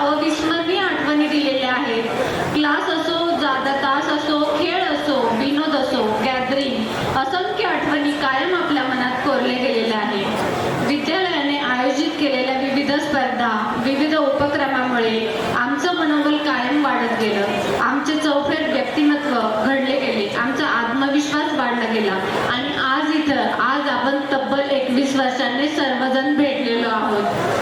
अविस्मरणीय आठवणी दिलेल्या आहेत. क्लास असो जादा तास असो खेळ असो विनोद असो गॅदरिंग असंख्य आठवणी कायम आपल्या मनात कोरले गेलेल्या आहेत. विद्यालयाने आयोजित केलेल्या विविध स्पर्धा विविध उपक्रमामुळे आमचं मनोबल कायम वाढत गेलं. आमचे चौफेर व्यक्तिमत्व घडले गेले आमचा आत्मविश्वास वाढला गेला आणि आज इथं आज आपण तब्बल एकवीस वर्षांनी सर्वजण भेटलेलो आहोत.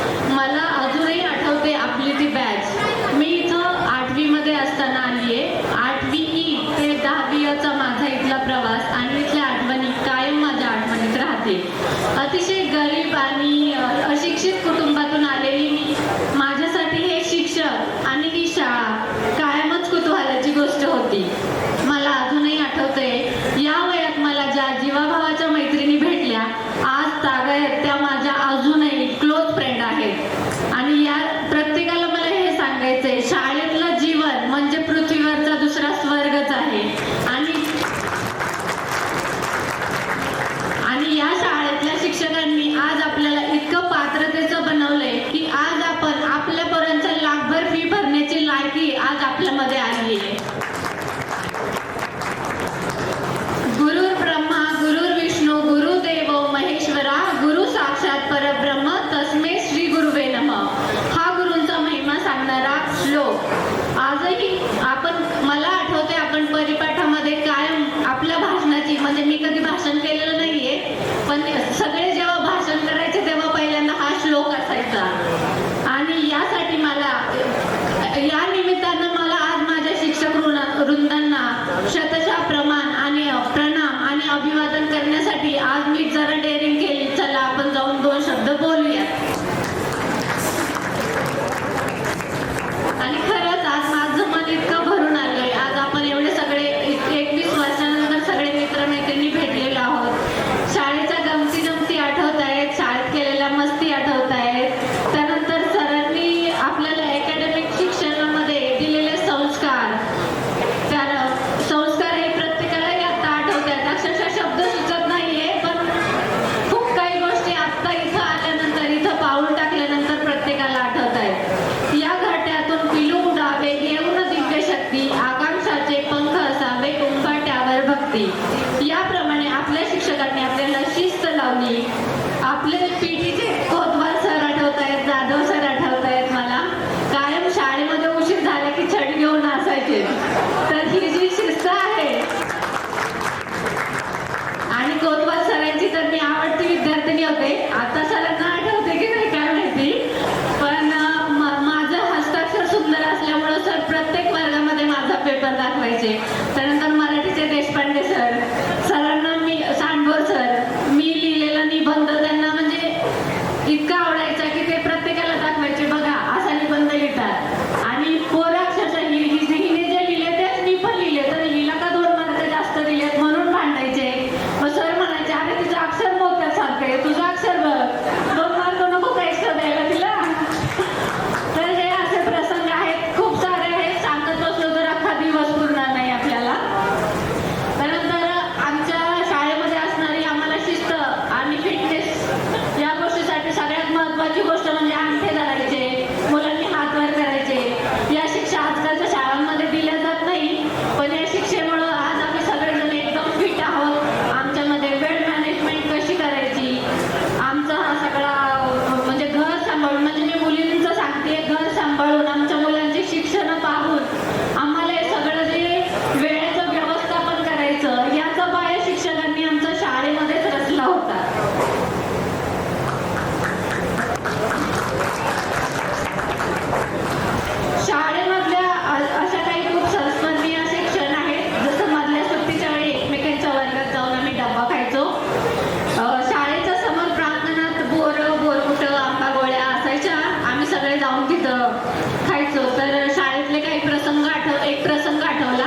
शतशः प्रमाण आणि प्रणाम आणि अभिवादन करण्यासाठी आज मी जरा डेअरिंग มี खायचं. तर शाळेतले काही प्रसंग आठव एक प्रसंग आठवला.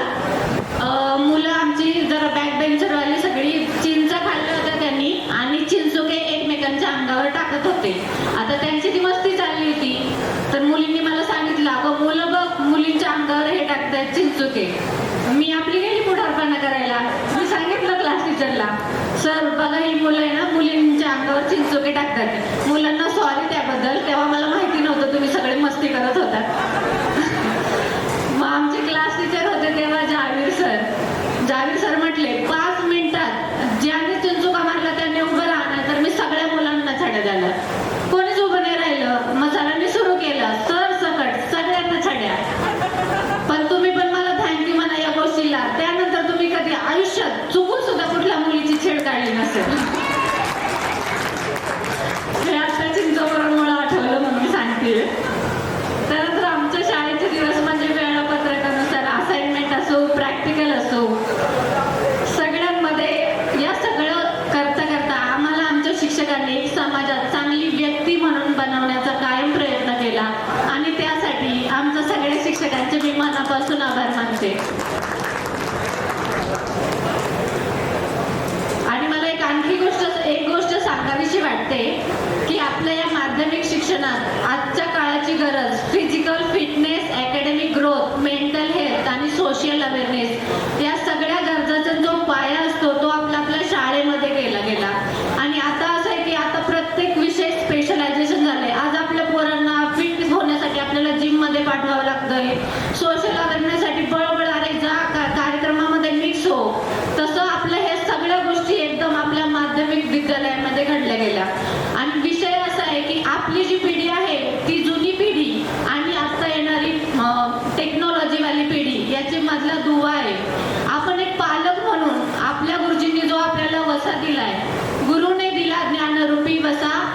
मुलं आमची जरा बॅक बेंचरवाली सगळी चिंच खाल्ल्या होत्या त्यांनी आणि चिंचोके एकमेकांच्या अंगावर टाकत होते. आता त्यांची ती मस्ती चालली होती. तर मुलींनी मला सांगितलं अगं मुलं बघ मुलींच्या अंगावर हे टाकतायत चिंचोके. मी आपली गेली पुढारपणा करायला. मी सांगितलं क्लास टीचरला सर बघा ही मुलं आहे ना मुलींच्या अंगावर चिंचोके टाकतात. मुलांना सॉरी त्याबद्दल तेव्हा मला मी मनापासून आभार मानते. आणि मला एक आणखी गोष्ट एक गोष्ट सांगावीशी वाटते की आपल्या या माध्यमिक शिक्षणात आजच्या काळाची गरज फिजिकल फिटनेस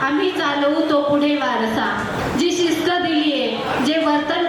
आम्ही चालवू तो पुढे वारसा. जी शिस्त दिलीये जे वर्तन